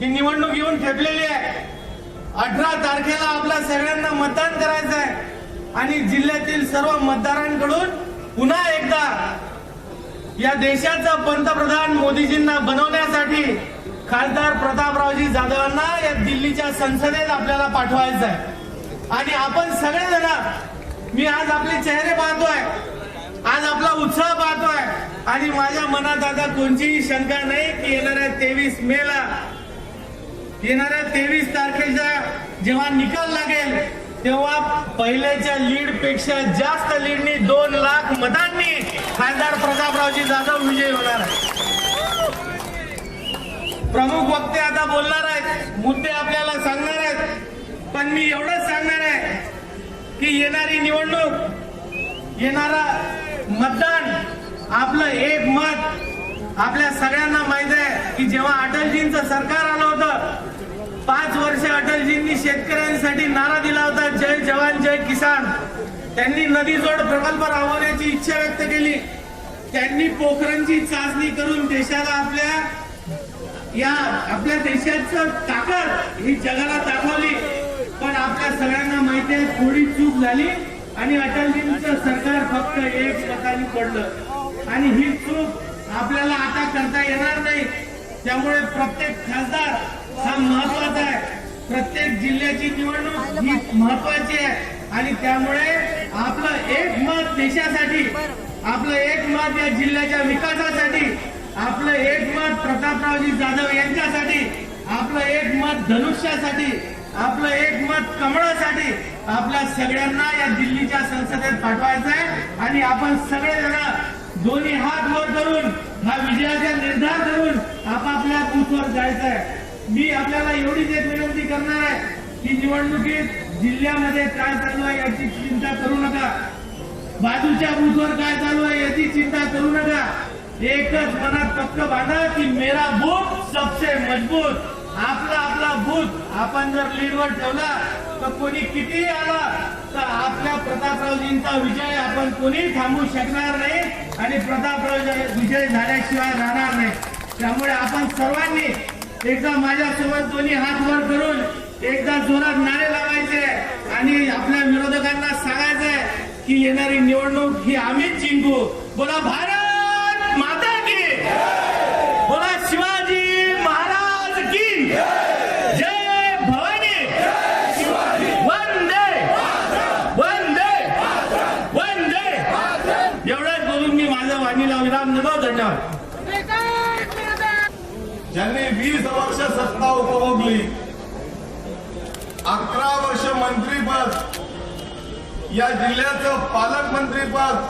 ही निवडणूक येऊन ठेपलेली आहे. अठरा तारखेला आपल्या सगळ्यांना मतदान करायचं आहे. आणि जिल्ह्यातील सर्व मतदारांकडून पुन्हा एकदा या देशाचा पंतप्रधान मोदीजींना बनवण्यासाठी खासदार प्रतापरावजी जाधवांना या दिल्लीच्या संसदेत आपल्याला पाठवायचं आहे. आणि आपण सगळेजण मी आज आपले चेहरे पाहतोय आज आपला उत्साह पाहतोय. आणि माझ्या मनात आता कोणतीही शंका नाही की येणाऱ्या तेवीस मे ला येणाऱ्या तेवीस तारखेचा जेव्हा निकाल लागेल तेव्हा पहिल्याच्या लीडपेक्षा जास्त लीडनी दोन लाख मतांनी खासदार प्रतापरावजी जाधव विजयी होणार आहे प्रमुख वक्ते आता बोलणार आहेत मुद्दे आपल्याला सांगणार आहेत. पण मी एवढंच सांगणार आहे की येणारी निवडणूक येणारा मतदान आपलं एक मत आपल्या सगळ्यांना माहीत आहे की जेव्हा अटलजींचं सरकार आलं होतं पाच वर्ष अटलजींनी शेतकऱ्यांसाठी नारा दिला होता. जय जवान जय किसान. त्यांनी नदीजोड प्रकल्प राबवण्याची इच्छा व्यक्त केली. त्यांनी पोखरणची चाचणी करून देशाला आपल्या या आपल्या देशाचं ताकद ही जगाला दाखवली. पण आपल्या सगळ्यांना माहिती आहे थोडी चूक झाली आणि अटलजींचं सरकार फक्त एक मताने पडलं. आणि ही चूक आपल्याला आता करता येणार नाही. त्यामुळे प्रत्येक खासदार हा महत्त्वाचा आहे. प्रत्येक जिल्ह्याची निवडणूक ही महत्वाची आहे. आणि त्यामुळे आपलं एक मत देशासाठी आपलं एक मत या जिल्ह्याच्या विकासासाठी आपलं एक मत प्रतापरावजी जाधव यांच्यासाठी आपलं एक मत धनुष्यासाठी आपलं एक मत कमळासाठी आपल्या सगळ्यांना या दिल्लीच्या संसदेत पाठवायचं आहे. आणि आपण सगळेजण दोन्ही हात वर करून हा विजयाचा निर्धार करून आपापल्या बूथवर जायचं आहे. मी आपल्याला एवढीच एक विनंती करणार आहे की निवडणुकीत जिल्ह्यामध्ये काय चालू आहे याची चिंता करू नका. बाजूच्या बूथवर काय चालू आहे याची चिंता करू नका. एकच मनात पक्क बांधा की मेरा बूथ सबसे मजबूत. आपला आपला बूथ आपण जर लीडवर ठेवला तर कोणी कितीही आला? तर आपल्या प्रतापरावजींचा विजय आपण कोणी थांबू शकणार नाही आणि प्रतापराव विजय झाल्याशिवाय राहणार नाही. त्यामुळे आपण सर्वांनी एकदा माझ्यासोबत दोन्ही हात वर करून एकदा जोरात नारे लावायचे आणि आपल्या विरोधकांना सांगायचंय की येणारी निवडणूक ही आम्हीच जिंकू. बोला भारत माता की बोला शिवाजी महाराज की जय भवानी वंदे वंदे वंदे एवढंच बोलून मी माझ्या वाणीला विराम देतो धन्यवाद ज्यांनी वीस वर्ष सत्ता उपभोगली अकरा वर्ष मंत्रीपद या जिल्ह्याचं पालकमंत्रीपद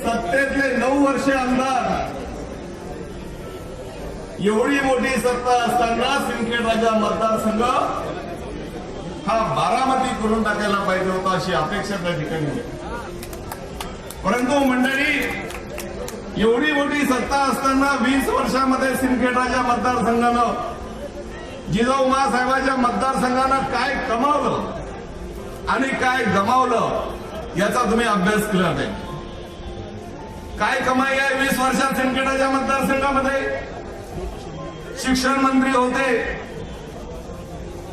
सत्तेतले नऊ वर्ष आमदार एवढी मोठी सत्ता असताना सिंदखेड राजा मतदारसंघ हा बारामती करून टाकायला पाहिजे होता अशी अपेक्षा त्या ठिकाणी परंतु मंडळी एवढी मोठी सत्ता असताना वीस वर्षामध्ये सिंदखेड मतदारसंघानं जिजाऊ मासाहेबाच्या मतदारसंघानं काय कमावलं आणि काय गमावलं याचा तुम्ही अभ्यास केला नाही. काय कमाई आहे वीस वर्षात सिंदखेडाच्या मतदारसंघामध्ये? शिक्षण मंत्री होते.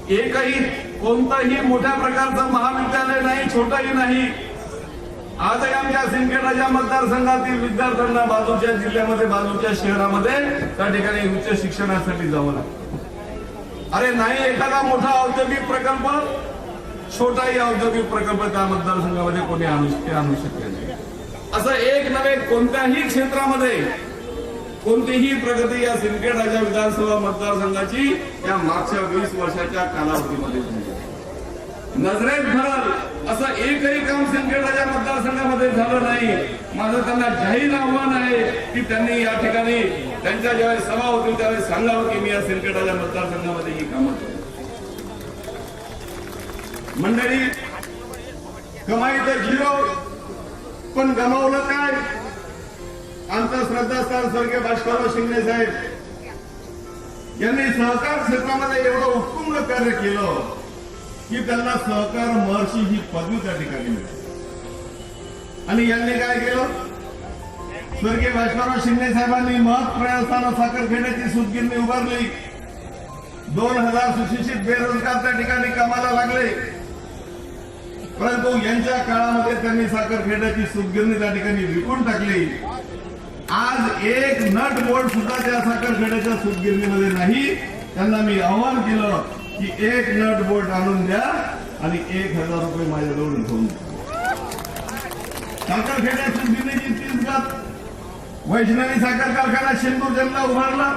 एकही कोणतंही मोठ्या प्रकारचं महाविद्यालय नाही छोटंही नाही. आजही आमच्या सिंदखेडाच्या मतदारसंघातील विद्यार्थ्यांना बाजूच्या जिल्ह्यामध्ये बाजूच्या शहरामध्ये त्या ठिकाणी उच्च शिक्षणासाठी जावं लागतं. अरे नाही एखादा मोठा औद्योगिक प्रकल्प छोटाही औद्योगिक प्रकल्प त्या मतदारसंघामध्ये कोणी आणू आणू शकले नाही. असं एक नव्हे कोणत्याही क्षेत्रामध्ये कोणतीही प्रगती या सिंदखेडाच्या विधानसभा मतदारसंघाची या मागच्या वीस वर्षाच्या कालावधीमध्ये नजरेत भरल असं एकही काम सिंदखेडाच्या मतदारसंघामध्ये झालं नाही. माझं त्यांना जाहीर आव्हान आहे की त्यांनी या ठिकाणी त्यांच्या ज्यावेळेस सभा होतील त्यावेळेस सांगावं की मी या सिंदखेडाच्या मतदारसंघामध्ये ही कामं करतो मंडळी कमाई तर झिरो पण गमावलं काय? आमचं श्रद्धास्थान स्वर्गीय भास्करराव शिंदे साहेब यांनी सहकार क्षेत्रामध्ये एवढं उत्तुंग कार्य केलं. की त्यांना सहकार महर्षी ही पदवी त्या ठिकाणी मिळते आणि यांनी काय केलं? स्वर्गीय भास्करराव शिंदे साहेबांनी महत् प्रयासानं साखर खेड्याची सुतगिरणी उभारली. दोन हजार सुशिक्षित बेरोजगार त्या ठिकाणी कामाला लागले. परंतु यांच्या काळामध्ये त्यांनी साखर साखरखेड्याची सुतगिरणी त्या ठिकाणी विकून टाकली. आज एक नट बोर्ड सुद्धा त्या साखर साखरखेड्याच्या सुतगिरणीमध्ये नाही. त्यांना मी आव्हान केलं की एक नट बोल्ट आणून द्या आणि एक हजार रुपये माझ्याजवळ घेऊन साखर खेड्याची सुतगिरणीची तीस गात वैष्णवी साखर कारखाना शेंदूर जंगला उभारला.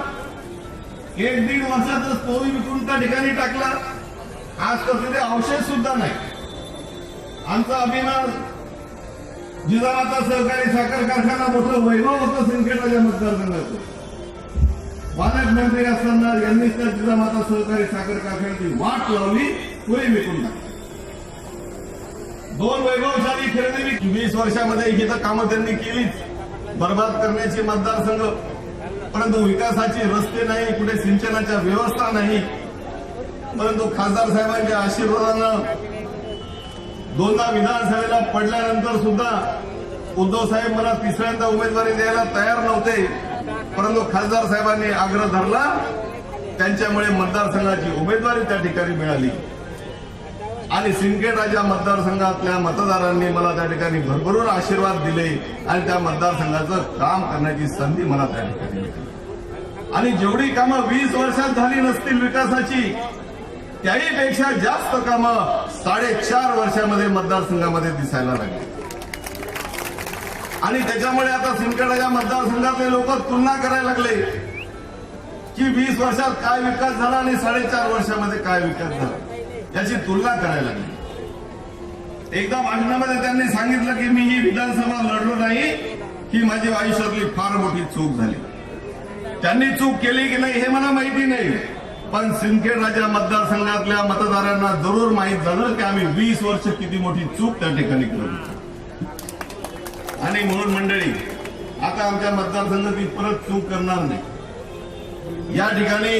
एक दीड वर्षातच तोही विकून त्या ठिकाणी टाकला. आज तर तिथे अवशेष सुद्धा नाही. आमचा अभिमान जिजामाता सहकारी साखर कारखाना मोठं वैभव होतं सिंदखेडराजा मतदारसंघाचं पालकमंत्री असताना यांनीच त्या जिजामाता सहकारी साखर कारखान्याची वाट लावली पुरे विकून टाकली. दोन वैभवशाली खरेदी वीस वर्षामध्ये ही तर कामं त्यांनी केलीच. बर्बाद करण्याची मतदारसंघ. परंतु विकासाचे रस्ते नाही कुठे सिंचनाच्या व्यवस्था नाही. परंतु खासदार साहेबांच्या आशीर्वादानं दोनदा विधानसभेला पडल्यानंतर सुद्धा उद्धव साहेब मला तिसऱ्यांदा उमेदवारी द्यायला तयार नव्हते. परंतु खासदार साहेबांनी आग्रह धरला. त्यांच्यामुळे मतदारसंघाची उमेदवारी त्या ठिकाणी मिळाली. आणि सिंदखेड राजा मतदारसंघातल्या मतदारांनी मला त्या ठिकाणी भरभरून आशीर्वाद दिले आणि त्या मतदारसंघाचं काम करण्याची संधी मला त्या ठिकाणी मिळाली. आणि जेवढी कामं वीस वर्षात झाली नसतील विकासाची त्याही पेक्षा जास्त कामं साडेचार वर्षामध्ये मतदारसंघामध्ये दिसायला लागली. आणि त्याच्यामुळे आता सिंदखेडाच्या मतदारसंघातले लोक तुलना करायला लागले. की वीस वर्षात काय विकास झाला आणि साडेचार वर्षामध्ये काय विकास झाला? याची तुलना करायला लागली. एकदा भाषणामध्ये त्यांनी सांगितलं की मी ही विधानसभा लढलो नाही ही माझी आयुष्यातली फार मोठी चूक झाली. त्यांनी चूक केली की नाही हे मला माहिती नाही. पण सिंदखेड राजा मतदारसंघातल्या मतदारांना जरूर माहीत झालं की आम्ही वीस वर्ष किती मोठी चूक त्या ठिकाणी केली आणि म्हणून मंडळी आता आमच्या मतदारसंघात परत चूक करणार नाही. या ठिकाणी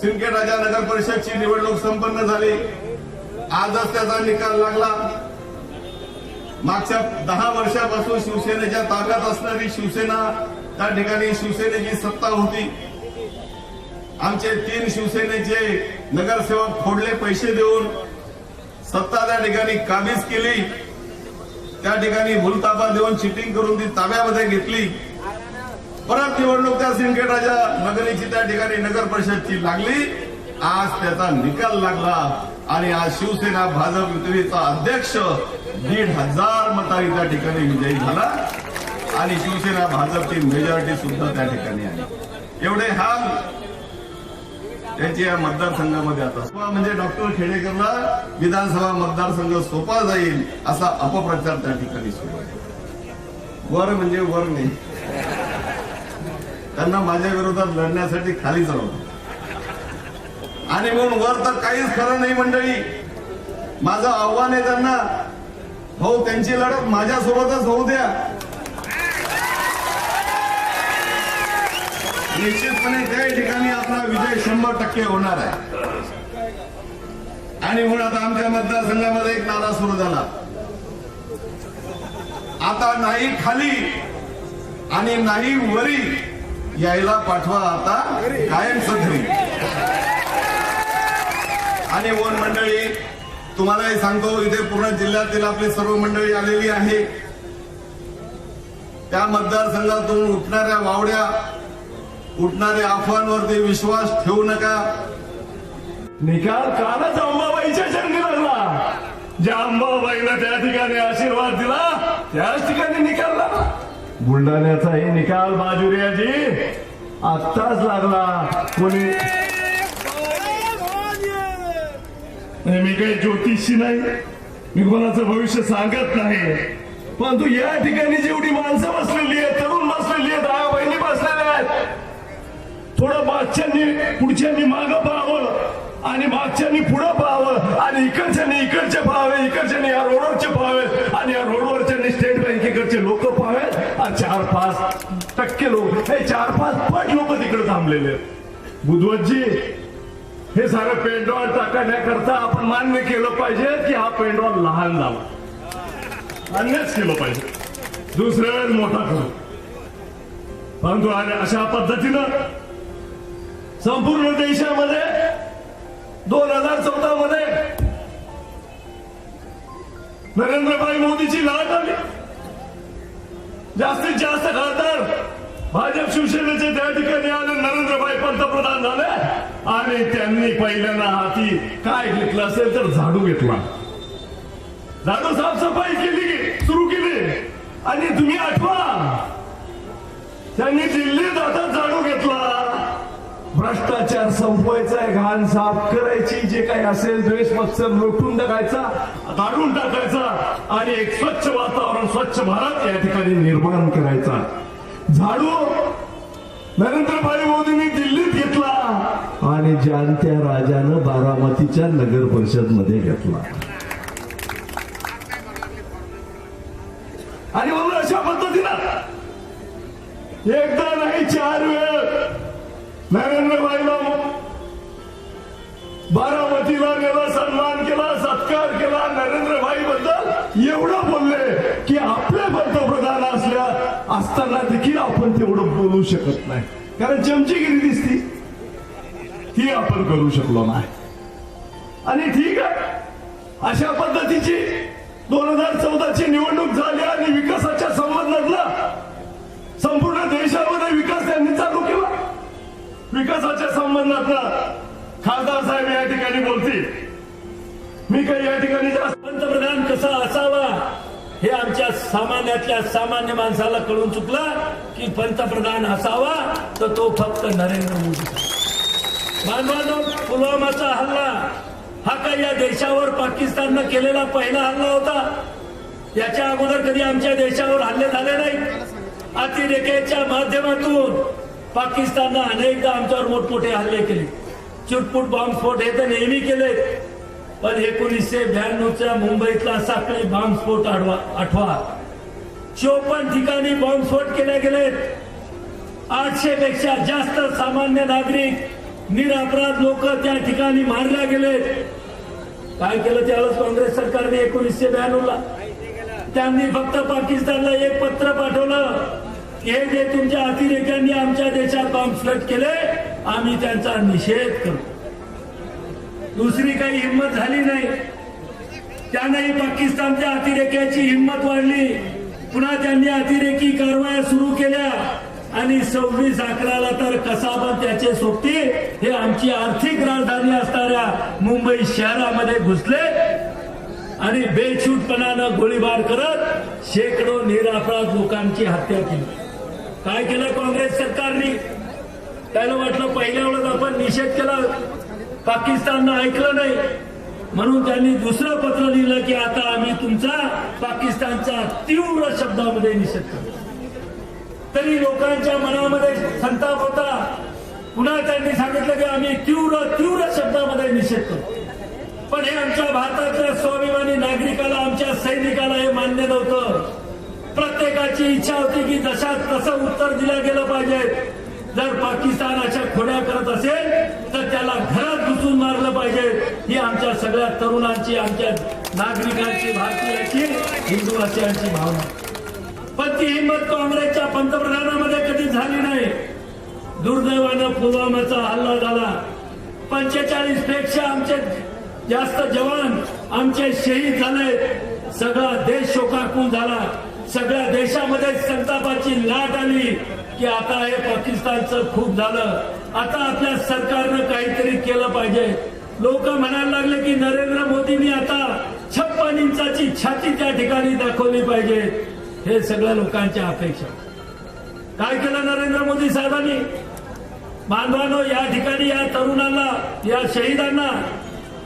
सिंदखेड राजा नगर परिषदची निवडणूक संपन्न झाली. आजच त्याचा निकाल लागला मागच्या दहा वर्षापासून शिवसेनेच्या ताब्यात असणारी शिवसेना त्या ठिकाणी शिवसेनेची सत्ता होती. आमचे तीन शिवसेनेचे नगरसेवक फोडले पैसे देऊन सत्ता त्या ठिकाणी काबीज केली. त्या ठिकाणी भूलताबा देऊन चिटिंग करून ती ताब्यामध्ये घेतली. परत निवडणूक त्या सिंदखेड नगरीची त्या ठिकाणी नगर परिषदची लागली. आज त्याचा निकाल लागला आणि आज शिवसेना भाजप युतीचा अध्यक्ष दीड हजार मतांनी त्या ठिकाणी विजयी झाला आणि शिवसेना भाजपची मेजॉरिटी सुद्धा त्या ठिकाणी आली एवढे हाल त्यांची या मतदारसंघामध्ये आता. म्हणजे डॉक्टर खेडेकरला विधानसभा मतदारसंघ सोपा जाईल असा अपप्रचार त्या ठिकाणी सुरू आहे. वर म्हणजे वर नाही. त्यांना माझ्या विरोधात लढण्यासाठी खाली जावं आणि म्हणून वर तर काहीच खरं नाही मंडळी. माझं आव्हान आहे त्यांना भाऊ त्यांची लढत माझ्यासोबतच होऊ द्या. निश्चितपणे त्या ठिकाणी आपला विजय शंभर टक्के होणार आहे. आणि म्हणून आता आमच्या मतदारसंघामध्ये एक नारा सुरू झाला. आता नाही खाली आणि नाही वरी यायला पाठवा आता कायम सधरी आणि वन मंडळी तुम्हालाही सांगतो इथे पूर्ण जिल्ह्यातील आपली सर्व मंडळी आलेली आहे. त्या मतदारसंघातून उठणाऱ्या वावड्या उठणाऱ्या अफवांवरती विश्वास ठेवू नका. निकाल कालच अंबाबाईच्या चरणी लागला ज्या अंबाबाईनं त्या ठिकाणी आशीर्वाद दिला त्याच ठिकाणी निकाल लागला. बुलढाण्याचाही निकाल बाजुरियाजी आत्ताच लागला. कोणी? नाही, मी काही ज्योतिषी नाही. मी कोणाचं भविष्य सांगत नाही. परंतु या ठिकाणी जेवढी माणसं बसलेली आहेत तरुण बसलेली आहेत दहा बहिणी बसलेल्या आहेत थोडं मागच्यांनी पुढच्यांनी मागं पाहावं आणि मागच्यांनी पुढं पाहावं आणि इकडच्यांनी इकडचे पाहावे इकडच्यांनी या रोडवरचे पाहावे आणि या रोडवरच्यांनी स्टेट बँकेकडचे लोक पाहावेत आणि चार पाच टक्के लोक हे चार पाच पट लोक तिकडे थांबलेले आहेत. बुधवतजी हे सारं पेंडॉल टाकण्याकरता आपण मान्य केलं पाहिजे की हा पेंडॉल लहान झाला. मान्यच केलं पाहिजे. दुसऱ्या वेळेस मोठा करू. परंतु आणि अशा पद्धतीनं संपूर्ण देशामध्ये दोन हजार चौदा मध्ये नरेंद्रभाई मोदीची लाट आली. जास्तीत जास्त खासदार भाजप शिवसेनेचे त्या ठिकाणी आले नरेंद्रभाई पंतप्रधान झाले. आणि त्यांनी पहिल्यांदा हाती काय घेतलं असेल तर झाडू घेतला. झाडू साफसफाई केली सुरू केली. आणि तुम्ही आठवा. त्यांनी दिल्लीत आता झाडू घेतला. भ्रष्टाचार संपवायचा आहे घाण साफ करायची. जे काही असेल द्वेष मत्सर लोटून टाकायचा काढून टाकायचा आणि एक स्वच्छ वातावरण स्वच्छ भारत या ठिकाणी निर्माण करायचा. झाडू नरेंद्रभाई मोदींनी दिल्लीत घेतला आणि जाणत्या राजानं बारामतीच्या नगर परिषदमध्ये घेतला. आणि म्हणून अशा पद्धतीनं एकदा नाही चार वेळ नरेंद्रभाईला बारामतीला गेला सन्मान केला सत्कार केला नरेंद्रभाई बद्दल एवढं बोलले की आपले पंतप्रधान असल्या असताना देखील आपण तेवढं बोलू शकत नाही. कारण चमचीगिरी दिसती. ही आपण करू शकलो नाही. आणि ठीक आहे. अशा पद्धतीची दोन हजार चौदाची निवडणूक झाली आणि विकासाच्या संबंधातला संपूर्ण देशामध्ये विकासाच्या संबंधातला खासदार साहेब या ठिकाणी बोलतील. मी काही या ठिकाणी पंतप्रधान कसा असावा हे आमच्या सामान्यातल्या सामान्य माणसाला कळून चुकलं की पंतप्रधान असावा तर तो फक्त नरेंद्र मोदी. बांधवांनो पुलवामाचा हल्ला हा काही या देशावर पाकिस्ताननं केलेला पहिला हल्ला होता. याच्या अगोदर कधी आमच्या देशावर हल्ले झाले नाही अतिरेकेच्या माध्यमातून पाकिस्ताननं अनेकदा आमच्यावर मोठमोठे हल्ले केले. चुटपुट बॉम्बस्फोट हे तर नेहमी केले पण एकोणीसशे ब्याण्णवच्या मुंबईतला साखळी बॉम्बस्फोट आठवा आठवा. चोपन्न ठिकाणी बॉम्बस्फोट केले गेलेत. आठशे पेक्षा जास्त सामान्य नागरिक निरपराध लोक त्या ठिकाणी मारल्या गेलेत. काय केलं त्यावेळेस काँग्रेस सरकारने एकोणीसशे ब्याण्णवला? त्यांनी फक्त पाकिस्तानला एक पत्र पाठवलं. हे जे तुमच्या अतिरेक्यांनी आमच्या देशात बॉम्बस्फोट केले आम्ही त्यांचा निषेध करतो. दुसरी काही हिंमत झाली नाही. त्यांनाही पाकिस्तानच्या अतिरेक्याची हिंमत वाढली. पुन्हा त्यांनी अतिरेकी कारवाया सुरू केल्या. आणि सव्वीस अकराला तर कसा पण त्याचे सोबती हे आमची आर्थिक राजधानी असणाऱ्या मुंबई शहरामध्ये घुसले. आणि बेछूटपणानं गोळीबार करत शेकडो निरापराध लोकांची हत्या केली. काय केलं काँग्रेस सरकारने? त्याला वाटलं पहिल्या वेळेस आपण निषेध केला. पाकिस्ताननं ऐकलं नाही. म्हणून त्यांनी दुसरं पत्र लिहिलं की आता आम्ही तुमचा पाकिस्तानचा तीव्र शब्दामध्ये निषेध करतो. तरी लोकांच्या मनामध्ये संताप होता. पुन्हा त्यांनी सांगितलं की आम्ही तीव्र तीव्र शब्दामध्ये निषेध करतो. पण हे आमच्या भारतातल्या स्वाभिमानी नागरिकाला आमच्या सैनिकाला हे मान्य नव्हतं. प्रत्येकाची इच्छा होती की जशा तसं उत्तर दिलं गेलं पाहिजे. जर पाकिस्तान अशा खोड्या करत असेल तर त्याला घरात घुसून मारलं पाहिजे. ही आमच्या सगळ्या तरुणांची आमच्या नागरिकांची भारतीयांची हिंदुवासियांची भावना. पण ती हिंमत काँग्रेसच्या पंतप्रधानामध्ये कधी झाली नाही. दुर्दैवानं पुलवामाचा हल्ला झाला. पंचेचाळीसपेक्षा आमचे जास्त जवान आमचे शहीद झाले. सगळा देश शोकाकुल झाला. सगळ्या देशामध्ये संतापाची लाट आली की आता हे पाकिस्तानचं खूप झालं. आता आपल्या सरकारनं काहीतरी केलं पाहिजे. लोक म्हणायला लागले की नरेंद्र मोदींनी आता छप्पन इंचाची छाती त्या ठिकाणी दाखवली पाहिजे. हे सगळ्या लोकांच्या अपेक्षा. काय केलं नरेंद्र मोदी साहेबांनी? बांधवानो या ठिकाणी या तरुणांना या शहीदांना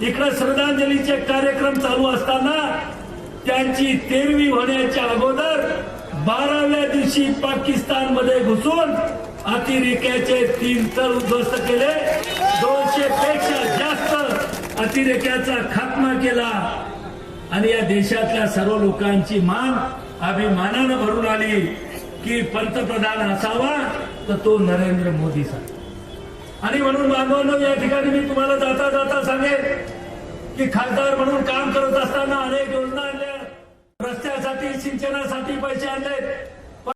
इकडे श्रद्धांजलीचे कार्यक्रम चालू असताना त्यांची तेरवी होण्याच्या अगोदर बाराव्या दिवशी पाकिस्तानमध्ये घुसून अतिरेक्याचे तीन तर उद्ध्वस्त केले. दोनशे पेक्षा जास्त अतिरेक्याचा खात्मा केला. आणि या देशातल्या सर्व लोकांची मान अभिमानानं भरून आली की पंतप्रधान असावा तर तो नरेंद्र मोदी साहेब. आणि म्हणून बांधवांनो या ठिकाणी मी तुम्हाला जाता जाता सांगेन की खासदार म्हणून काम करत असताना अनेक योजना रस्त्यासाठी सिंचनासाठी पैसे आणले